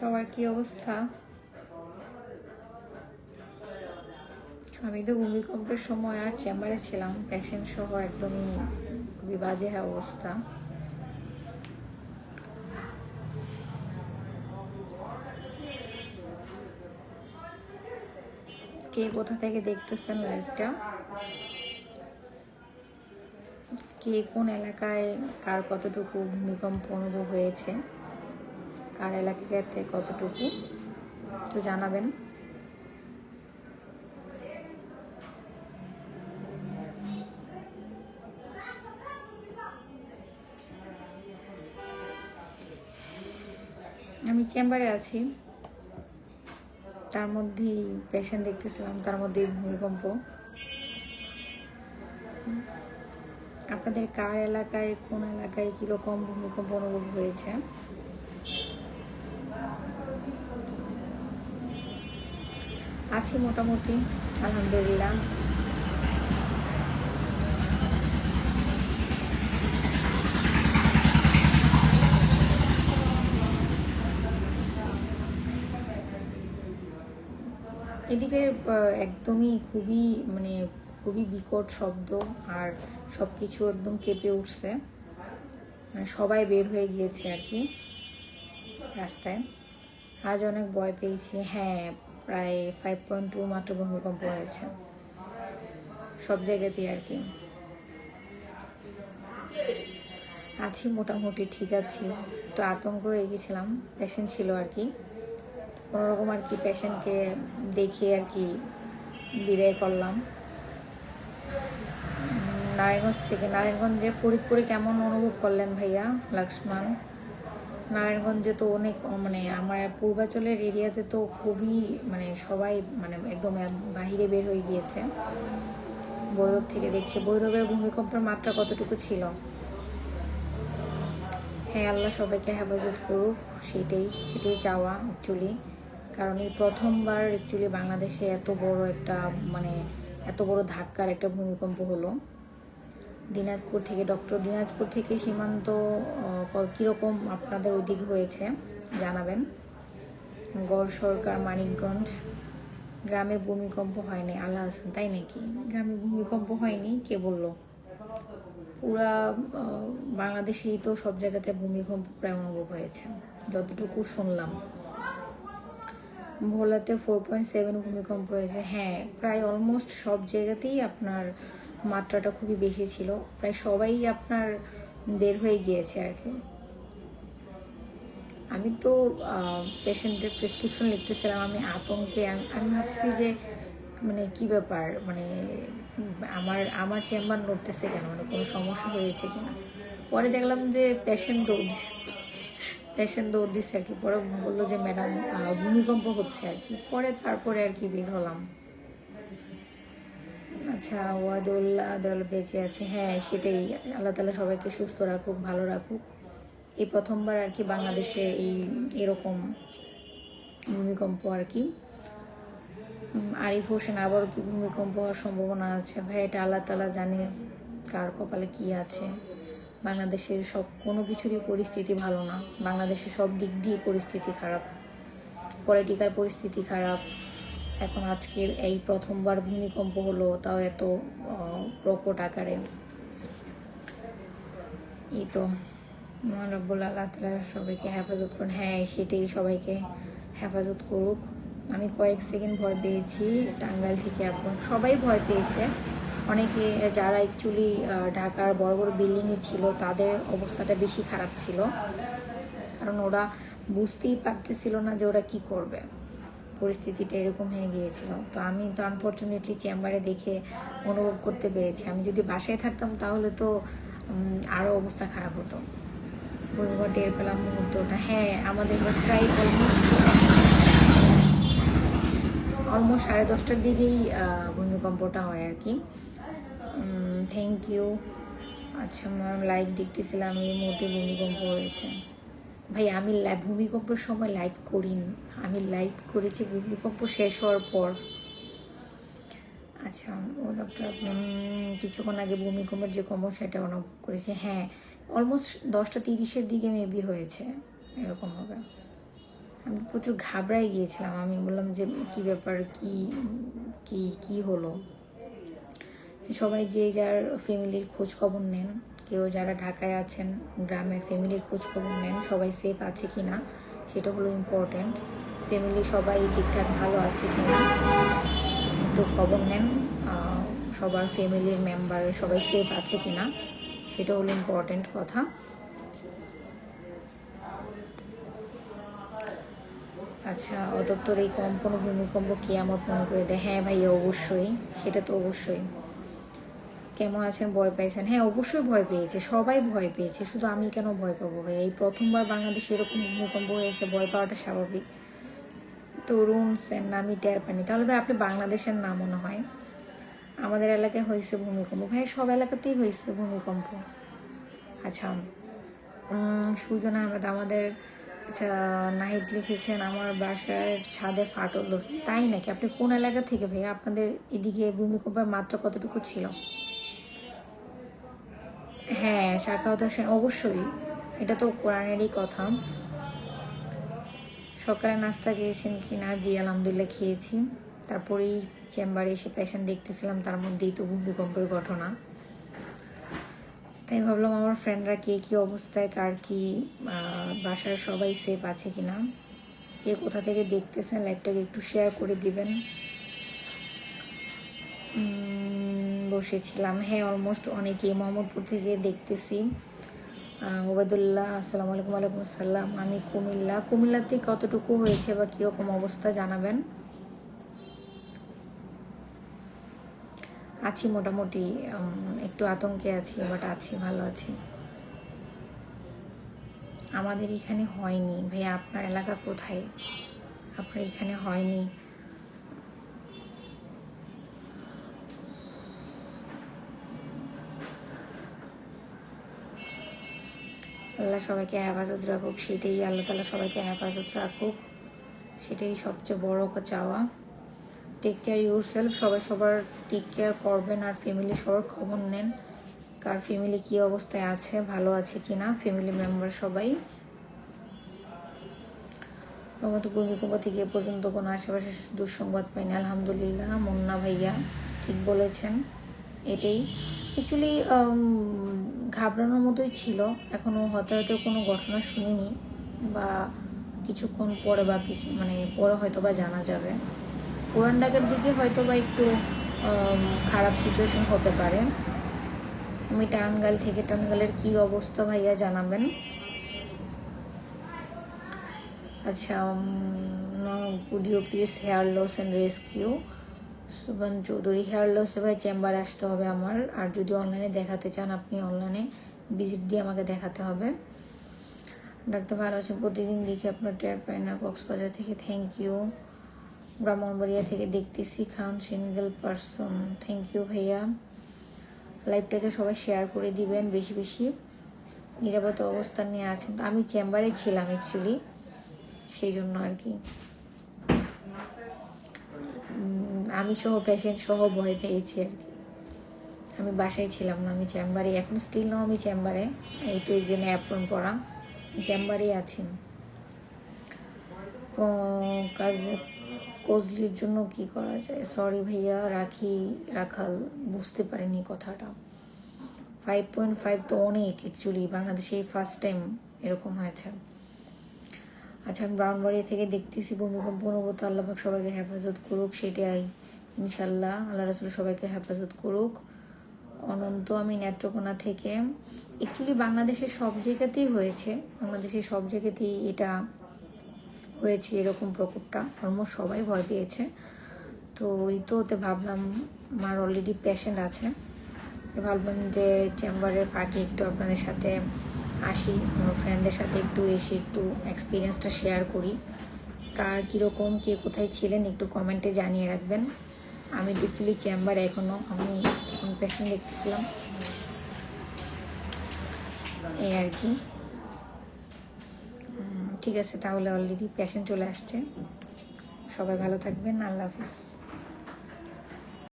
সবার কি অবস্থা? আমি তো ভূমিকম্পের সময় আর চেম্বারে ছিলাম। পেশেন্ট সহ একদমই খুবই বাজে অবস্থা। কে কোথা থেকে দেখতেছেন লাইভটা কে কোন এলাকায় কার কতটুকু ভূমিকম্প অনুভব হয়েছে? কার এলাকাতে কতটুকু তো জানাবেন। আমি চেম্বারে আছি। তার মধ্যেই পেশেন্ট দেখতেছিলাম, তার মধ্যেই ভূমিকম্প। আপনাদের কার এলাকায়, কোন এলাকায় কীরকম ভূমিকম্প অনুভব হয়েছে? আছি মোটামুটি, আলহামদুলিল্লাহ। এদিকে একদমই খুবই মানে খুবই বিকট শব্দ আর সব কিছু একদম কেঁপে উঠছে। মানে সবাই বের হয়ে গিয়েছে আর কি রাস্তায়। আজ অনেক ভয় পেয়েছি। হ্যাঁ প্রায় ফাইভ পয়েন্ট টু মাত্র ভূমিকম্প হয়েছে। সব জায়গাতেই আর কি। আছি মোটামুটি, ঠিক আছি। একটু আতঙ্ক হয়ে গেছিলাম। পেশেন্ট ছিল আর কি। কোনোরকম আর কি পেশেন্টকে দেখে আর কি বিদায় করলাম। নারায়ণগঞ্জ থেকে, নারায়ণগঞ্জে ফরিদপুরে কেমন অনুভব করলেন ভাইয়া, লক্ষ্মণ? নারায়ণগঞ্জে তো অনেক মানে আমার পূর্বাচলের এরিয়াতে তো খুবই মানে সবাই মানে একদম বাহিরে বের হয়ে গিয়েছে। ভৈরব থেকে দেখছে, ভৈরবের ভূমিকম্পের মাত্রা কতটুকু ছিল? হ্যাঁ আল্লাহ সবাইকে হেফাজত করুক, সেটাই সেটাই চাওয়া অ্যাকচুয়ালি কারণ এই প্রথমবার অ্যাকচুয়ালি বাংলাদেশে এত বড় একটা মানে এত বড় ধাক্কার একটা ভূমিকম্প হলো। দিনাজপুর থেকে, ডক্টর দিনাজপুর থেকে সীমান্ত কীরকম আপনাদের ওইদিকে হয়েছে জানাবেন? গড় সরকার, মানিকগঞ্জ, গ্রামে ভূমিকম্প হয়নি, আল্লাহ হাসান তাই নাকি? গ্রামে ভূমিকম্প হয়নি, কে বলল? পুরা বাংলাদেশেই তো সব জায়গাতে ভূমিকম্প প্রায় অনুভব হয়েছে, যতটুকু শুনলাম। ভোলাতে ফোর পয়েন্ট সেভেন ভূমিকম্প হয়েছে হ্যাঁ প্রায় অলমোস্ট সব জায়গাতেই আপনার মাত্রাটা খুবই বেশি ছিল। প্রায় সবাই আপনার বের হয়ে গিয়েছে আর কি। আমি তো পেশেন্টের প্রেসক্রিপশন লিখতেছিলাম, আমি আতঙ্কে, আমি ভাবছি যে মানে কি ব্যাপার? মানে আমার আমার চেম্বার নড়তেছে কেন? মানে কোনো সমস্যা হয়েছে কি না পরে দেখলাম যে পেশেন্ট দৌড় পেশেন্ট দৌড় দিচ্ছে আর কি। পরে বলল যে, ম্যাডাম ভূমিকম্প হচ্ছে আর কি। পরে তারপরে আর কি বের হলাম। আচ্ছা ওয়াদুল্লাহ দল বেঁচে আছে। হ্যাঁ সেটাই। আল্লাহ তালা সবাইকে সুস্থ রাখুক, ভালো রাখুক। এই প্রথমবার আর কি বাংলাদেশে এই, এরকম ভূমিকম্প আর কি। আরিফ হোসেন আবারও কি ভূমিকম্প হওয়ার সম্ভাবনা আছে? ভাই, এটা আল্লাহ তালা জানে কার কপালে কি আছে। বাংলাদেশের সব, কোনো কিছুরই পরিস্থিতি ভালো না। বাংলাদেশের সব দিক দিয়ে পরিস্থিতি খারাপ। পলিটিক্যাল পরিস্থিতি খারাপ। এখন আজকের এই প্রথমবার ভূমিকম্প হলো, তাও এত প্রকট আকারে। এই তো, মহান রব্বুল আল্লাহ তালা সবাইকে হেফাজত করুন। হ্যাঁ সেটাই সবাইকে হেফাজত করুক। আমি কয়েক সেকেন্ড ভয় পেয়েছি, টাঙ্গাইল থেকে এখন। সবাই ভয় পেয়েছে। অনেকে যারা অ্যাকচুয়ালি ঢাকার বড় বড় বিল্ডিংয়ে ছিল, তাদের অবস্থাটা বেশি খারাপ ছিল। কারণ ওরা বুঝতেই পারতেছিল না যে ওরা কি করবে। পরিস্থিতিটা এরকম হয়ে গিয়েছিল। তো আমি তো আনফর্চুনেটলি চেম্বারে দেখে অনুভব করতে পেরেছি। আমি যদি বাসায় থাকতাম তাহলে তো আরও অবস্থা খারাপ হতো। ভূমিকম্প টের পেলাম মুহূর্তটা। হ্যাঁ আমাদের প্রায় অলমোস্ট অলমোস্ট সাড়ে দশটার দিকেই ভূমিকম্পটা হয় আর কি। থ্যাংক ইউ আচ্ছা ম্যাম লাইভ দেখতেছিলাম এই মুহূর্তে ভূমিকম্প হয়েছে। ভাই, আমি ভূমিকম্পের সময় লাইভ করিনি। আমি লাইভ করেছি, ভূমিকম্প শেষ হওয়ার পর। আচ্ছা ও ডক্টর কিছুক্ষণ আগে ভূমিকম্পের যে কম্প সেটা অনুভব করেছে। হ্যাঁ অলমোস্ট দশটা তিরিশের দিকে মেবি হয়েছে, এরকম হবে। আমি প্রচুর ঘাবড়াই গিয়েছিলাম। আমি বললাম যে, কি ব্যাপার, কি কি কি হলো? সবাই যে যার ফ্যামিলির খোঁজ খবর নেন কেউ যারা ঢাকায় আছেন, গ্রামের ফ্যামিলির খোঁজ খবর নেন, সবাই সেফ আছে কি না সেটা হলো ইম্পর্ট্যান্ট ফ্যামিলি সবাই ঠিকঠাক ভালো আছে কি না একটু খবর নেন সবার ফ্যামিলির মেম্বার সবাই সেফ আছে কি না সেটা হলো ইম্পর্ট্যান্ট কথা। আচ্ছা অদপ্তর এই কম্পন ভূমিকম্প কিয়ামত মনে করে দেয়? হ্যাঁ ভাইয়া, অবশ্যই। সেটা তো অবশ্যই। কেমন আছেন, ভয় পাইছেন? হ্যাঁ অবশ্যই ভয় পেয়েছে, সবাই ভয় পেয়েছে, শুধু আমি কেন ভয় পাবো ভাই? এই প্রথমবার বাংলাদেশে এরকম ভূমিকম্প হয়েছে, ভয় পাওয়াটা স্বাভাবিক। তরুণ সেন নামি টের পানি তাহলে ভাই, আপনি বাংলাদেশের নাম মনে হয়? আমাদের এলাকায় হয়েছে ভূমিকম্প। ভাই, সব এলাকাতেই হয়েছে ভূমিকম্প। আচ্ছা সুজন আহমেদ আমাদের আচ্ছা নাহিদ লিখেছেন, আমার বাসার ছাদে ফাটল তাই নাকি? আপনি কোন এলাকা থেকে ভাই? আপনাদের এদিকে ভূমিকম্পের মাত্রা কতটুকু ছিল? হ্যাঁ শাখাওত হোসেন অবশ্যই। এটা তো কোরআনেরই কথা। সকালে নাস্তা খেয়েছেন কি না জি, আলহামদুলিল্লাহ খেয়েছি। তারপরেই চেম্বারে এসে পেশেন্ট দেখতেছিলাম, তার মধ্যেই তো ভূমিকম্পের ঘটনা। তাই ভাবলাম আমার ফ্রেন্ডরা কে কী অবস্থায়, কার কি বাসার সবাই সেফ আছে কি না কে কোথা থেকে দেখতেছেন? লাইভটাকে একটু শেয়ার করে দিবেন। বসেছিলাম। হ্যাঁ অলমোস্ট অনেকেই মোহাম্মদপুর থেকে দেখতেছি। ওবায়দুল্লাহ, আসসালামু আলাইকুম আলাইকুম আসসালাম। আমি কুমিল্লা। কুমিল্লাতে কতটুকু হয়েছে বা কীরকম অবস্থা জানাবেন? আছি মোটামুটি একটু আতঙ্কে আছি বাট আছি, ভালো আছি। আমাদের এখানে হয়নি। ভাইয়া, আপনার এলাকা কোথায়? আপনার এখানে হয়নি? আল্লাহ সবাইকে হেফাজত রাখুক, সেটাই আল্লাহ তালা সবাইকে হেফাজত রাখুক, সেটাই সবচেয়ে বড় চাওয়া। টেক কেয়ার ইউর সেলফ সবাই সবার টেক কেয়ার করবেন আর ফ্যামিলি সবার খবর নেন, কার ফ্যামিলি কী অবস্থায় আছে, ভালো আছে কি না ফ্যামিলি মেম্বার সবাই মতো ভূমিকম্প থেকে পর্যন্ত কোনো আশেপাশে দুঃসংবাদ পাইনি, আলহামদুলিল্লাহ। মুন্না ভাইয়া ঠিক বলেছেন, এটাই। অ্যাকচুয়ালি ঘাবড়ানোর মতোই ছিল। এখনও হয়তো কোনো ঘটনা শুনিনি বা কিছুক্ষণ পরে বা কিছু মানে পরে হয়তো বা জানা যাবে। পুরান ঢাকার দিকে হয়তো বা একটু খারাপ সিচুয়েশন হতে পারে। আমি টানগাল থেকে টাঙ্গাইলের কী অবস্থা ভাইয়া জানাবেন? আচ্ছা video please hair loss and rescue Suban Chowdhury hair লসে ভাই চেম্বার আসতে হবে আমার। আর যদি অনলাইনে দেখাতে চান, আপনি অনলাইনে ভিজিট দিয়ে আমাকে দেখাতে হবে। ডাক্তার ভালো আছেন? প্রতিদিন দেখি আপনার টের পায় না কক্সবাজার থেকে থ্যাংক ইউ ব্রাহ্মণবাড়িয়া থেকে দেখতেছি, খান সিঙ্গেল পারসন থ্যাংক ইউ ভাইয়া। লাইভটাকে সবাই শেয়ার করে দিবেন বেশি বেশি। নিরাপদ অবস্থান নিয়ে আছেন। তো আমি চেম্বারে ছিলাম অ্যাকচুয়ালি সেই জন্য আর কি। আমি সহ পেশেন্ট সহ ভয় পেয়েছি আর কি। আমি বাসায় ছিলাম না, আমি চেম্বারে, এখন স্টিল নাও আমি চেম্বারে। এই তো এই জন্য অ্যাপ্রন পড়া চেম্বারেই আছি। কাজ কজলির জন্য কি করা যায়? সরি ভাইয়া, রাখি, রাখাল, বুঝতে পারিনি কথাটা। ফাইভ পয়েন্ট ফাইভ তো অনেক অ্যাকচুয়ালি বাংলাদেশে ফার্স্ট টাইম এরকম হয়েছে। আচ্ছা আমি ব্রাউনবাড়ি থেকে দেখতেছি ভূমিকম্প অনুভূত আল্লাহ সবাইকে হেফাজত করুক, সেটাই। ইনশাল্লাহ আল্লাহ রসুল সবাইকে হেফাজত করুক। অনন্ত আমি নেত্রকোনা থেকে। অ্যাকচুয়ালি বাংলাদেশের সব জায়গাতেই হয়েছে। বাংলাদেশের সব জায়গাতেই এটা হয়েছে এরকম প্রকোপটা। অলমোস্ট সবাই ভয় পেয়েছে। তো ওই তো ওতে ভাবলাম, আমার অলরেডি পেশেন্ট আছে। ভাবলাম যে চেম্বারের ফাঁকে একটু আপনাদের সাথে আসি, আমার ফ্রেন্ডদের সাথে একটু এসে একটু এক্সপিরিয়েন্সটা শেয়ার করি। কার কীরকম, কে কোথায় ছিলেন একটু কমেন্টে জানিয়ে রাখবেন। আমি অ্যাকচুয়ালি চেম্বারে এখনও আমি এখন পেশেন্ট দেখতেছিলাম? এই আর কি। ঠিক আছে, তাহলে অলরেডি পেশেন্ট চলে আসছে। সবাই ভালো থাকবেন, আল্লাহ হাফিজ।